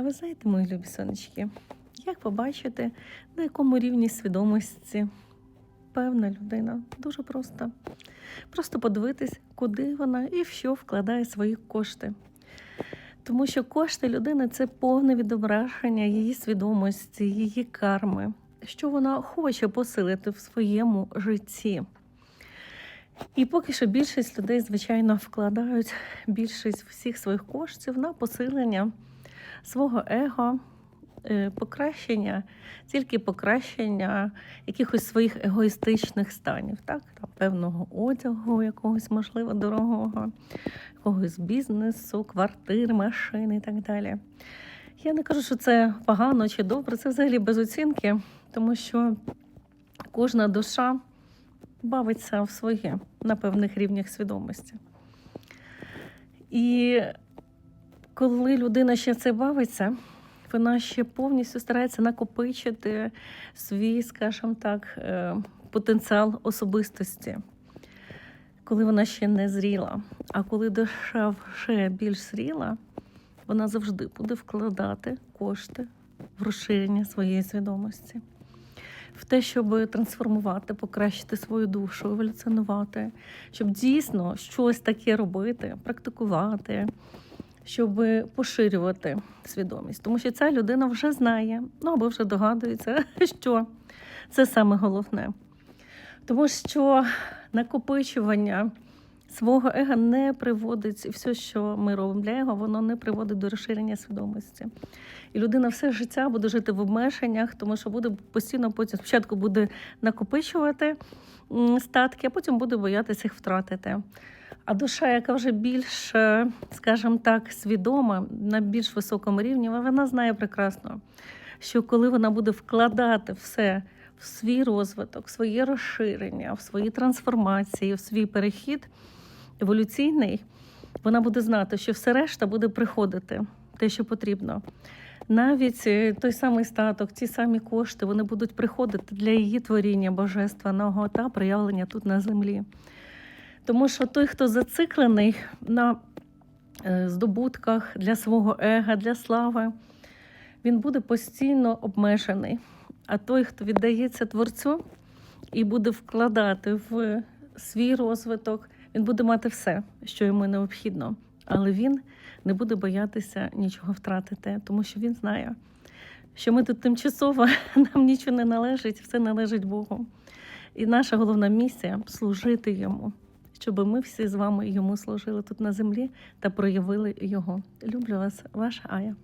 А ви знаєте, мої любі сонечки, як побачити, на якому рівні свідомості певна людина? Дуже просто. Просто подивитись, куди вона і в що вкладає свої кошти. Тому що кошти людини це повне відображення її свідомості, її карми, що вона хоче посилити в своєму житті. І поки що більшість людей, звичайно, вкладають більшість всіх своїх коштів на посилення свого его, е, покращення, тільки покращення якихось своїх егоїстичних станів, так? Там, певного одягу, якогось, можливо, дорогого, якогось бізнесу, квартир, машин і так далі. Я не кажу, що це погано чи добре, це взагалі без оцінки, тому що кожна душа бавиться в своє на певних рівнях свідомості. І коли людина ще це бавиться, вона ще повністю старається накопичити свій, скажімо так, е, потенціал особистості, коли вона ще не зріла. А коли душа вже більш зріла, вона завжди буде вкладати кошти в розширення своєї свідомості. В те, щоб трансформувати, покращити свою душу, еволюціонувати, щоб дійсно щось таке робити, практикувати, щоб поширювати свідомість. Тому що ця людина вже знає, ну або вже догадується, що це саме головне. Тому що накопичування свого ега не приводить, і все, що ми робимо для его, воно не приводить до розширення свідомості. І людина все життя буде жити в обмеженнях, тому що буде постійно потім спочатку буде накопичувати статки, а потім буде боятися їх втратити. А душа, яка вже більш, скажімо так, свідома на більш високому рівні, вона знає прекрасно, що коли вона буде вкладати все в свій розвиток, в своє розширення, в свої трансформації, в свій перехід еволюційний, вона буде знати, що все решта буде приходити, те, що потрібно. Навіть е, той самий статок, ті самі кошти, вони будуть приходити для її творіння божественного та проявлення тут на землі. Тому що той, хто зациклений на е, здобутках для свого ега, для слави, він буде постійно обмежений. А той, хто віддається творцю і буде вкладати в свій розвиток, він буде мати все, що йому необхідно. Але він не буде боятися нічого втратити, тому що він знає, що ми тут тимчасово, нам нічого не належить, все належить Богу. І наша головна місія служити йому, щоб ми всі з вами йому служили тут на землі та проявили його. Люблю вас, ваша Ая.